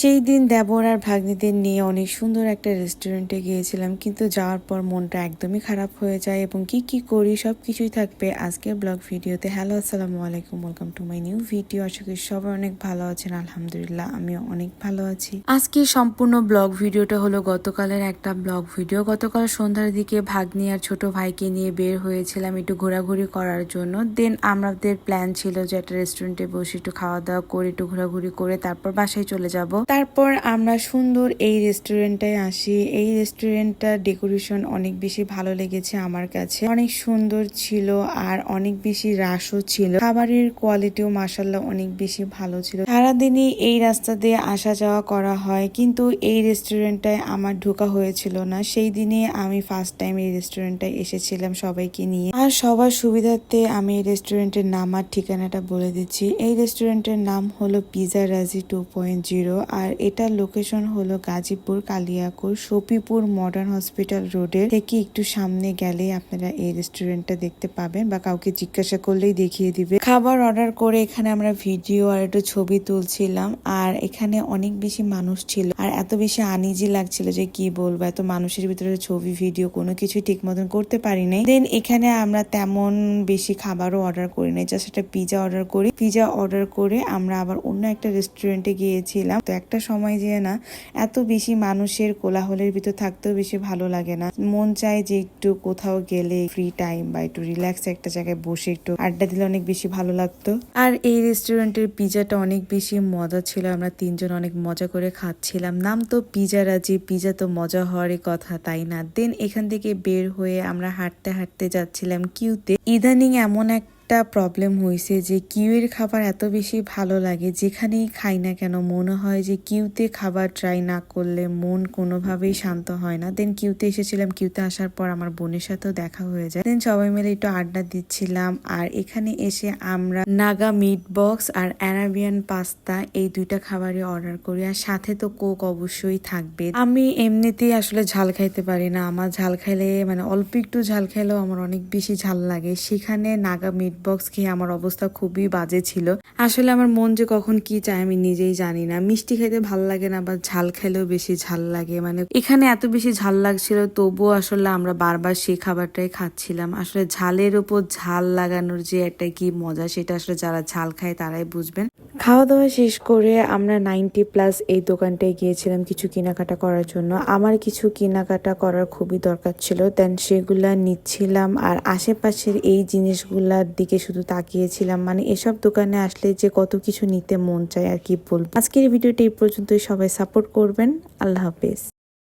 সেই দিন দেবর আর ভাগ্নিদের নিয়ে অনেক সুন্দর একটা রেস্টুরেন্টে গিয়েছিলাম, কিন্তু যাওয়ার পর মনটা একদমই খারাপ হয়ে যায় এবং কি কি করি সব কিছুই থাকবে আজকের ব্লগ ভিডিওতে। হ্যালো আসসালামু আলাইকুম welcome to my new video আশা করি সবাই অনেক ভালো আছেন, আলহামদুলিল্লাহ, আমিও অনেক ভালো আছি। আজকে সম্পূর্ণ ব্লগ ভিডিওটা হলো গতকালের একটা ব্লগ ভিডিও। গতকাল সন্ধ্যার দিকে ভাগ্নি আর ছোট ভাইকে নিয়ে বের হয়েছিলাম একটু ঘোরাঘুরি করার জন্য। দেন আমাদের প্ল্যান ছিল যে একটা রেস্টুরেন্টে বসে একটু খাওয়া দাওয়া করে, একটু ঘোরাঘুরি করে তারপর বাসায় চলে যাব। তারপর আমরা সুন্দর এই রেস্টুরেন্টটায় আসি। এই রেস্টুরেন্টটা ডেকোরেশন অনেক বেশি ভালো লেগেছে আমার কাছে। অনেক সুন্দর ছিল আর অনেক বেশি রাসও ছিল। খাবারের কোয়ালিটিও মাসাল্লাহ অনেক বেশি ভালো ছিল। সারাদিনই এই রাস্তা দিয়ে আসা যাওয়া করা হয়, কিন্তু এই রেস্টুরেন্টটায় আমার ঢোকা হয়েছিল না। সেই দিনে আমি ফার্স্ট টাইম এই রেস্টুরেন্টটায় এসেছিলাম সবাইকে নিয়ে। আর সবার সুবিধার্থে আমি এই রেস্টুরেন্টের নাম আর ঠিকানাটা বলে দিচ্ছি। এই রেস্টুরেন্টের নাম হলো পিজা রাজি টু পয়েন্ট জিরো আর এটার লোকেশন হলো গাজীপুর, কালিয়াকুর সপিপুর মডার্ন হসপিটাল রোডের থেকে একটু সামনে গেলে আপনারা এই রেস্টুরেন্টটা দেখতে পাবেন বা কাউকে জিজ্ঞাসা করলেই দেখিয়ে দিবে। খাবার অর্ডার করে এখানে আমরা ভিডিও আর একটু ছবি তুলছিলাম আর এখানে অনেক বেশি মানুষ ছিল আর এত বেশি আনিজি লাগছিল যে কি বলব, এত মানুষের ভিতরে ছবি ভিডিও কোনো কিছু ঠিক মতন করতে পারি নাই। দেন এখানে আমরা তেমন বেশি খাবারও অর্ডার করি নাই জাস্ট একটা পিজা অর্ডার করি। পিজা অর্ডার করে আমরা আবার অন্য একটা রেস্টুরেন্টে গিয়েছিলাম। তো একটা সময় যে না, এত বেশি মানুষের কোলাহলের ভিতর থাকতেও বেশি ভালো লাগে না। মন চায় যে একটু কোথাও গেলে ফ্রি টাইম বা একটু রিল্যাক্স একটা জায়গায় বসে একটু আড্ডা দিলে অনেক বেশি ভালো লাগতো। আর এই রেস্টুরেন্টের পিজাটা অনেক বেশি মজা ছিল, আমরা তিনজন অনেক মজা করে খাচ্ছিলাম। নাম তো পিজা রাজি পিজা তো মজা হওয়ারই কথা, তাই না? দেন এখান থেকে বের হয়ে আমরা হাঁটতে হাঁটতে যাচ্ছিলাম কিউতে ইদানিং এমন এক একটা প্রবলেম হয়েছে যে কিউয়ের খাবার এত বেশি ভালো লাগে, যেখানেই খাই না কেন মনে হয় যে কিউতে খাবার ট্রাই না করলে মন কোনোভাবেই শান্ত হয় না। দেন কিউতে এসেছিলাম, কিউতে আসার পর আমার বোনের সাথেও দেখা হয়ে যায়। দেন সবাই মিলে একটু আড্ডা দিচ্ছিলাম আর এখানে এসে আমরা নাগা মিট বক্স আর অ্যারাবিয়ান পাস্তা এই দুইটা খাবারই অর্ডার করি আর সাথে তো কোক অবশ্যই থাকবে। আমি এমনিতেই আসলে ঝাল খাইতে পারি না। আমার ঝাল খাইলে মানে অল্প একটু ঝাল খাইলেও আমার অনেক বেশি ঝাল লাগে। সেখানে নাগা মিট বক্স খেয়ে আমার অবস্থা খুবই বাজে ছিল। আসলে আমার মন যে কখন কি চায় আমি নিজেই জানি না। মিষ্টি খেতে ভালো লাগে না, বা ঝাল খেলেও বেশি ঝাল লাগে। মানে এখানে এত বেশি ঝাল লাগছিল, তবুও আসলে আমরা বারবার সেই খাবারটাই খাচ্ছিলাম। আসলে ঝালের উপর ঝাল লাগানোর যে একটা কি মজা, সেটা আসলে যারা ঝাল খায় তারাই বুঝবেন। খাওয়া দাওয়া শেষ করে আমরা নাইনটি প্লাস এই দোকানটায় গিয়েছিলাম কিছু কেনাকাটা করার জন্য। আমার কিছু কেনাকাটা করার খুবই দরকার ছিল দেন সেগুলা নিচ্ছিলাম। আর আশেপাশের এই জিনিসগুলার দিকে শুধু তাকিয়েছিলাম মানে এসব দোকানে আসলে যে কত কিছু নিতে মন চায় আর কি বলব। আজকের ভিডিওটা এই পর্যন্তই, সবাই সাপোর্ট করবেন, আল্লাহ হাফেজ।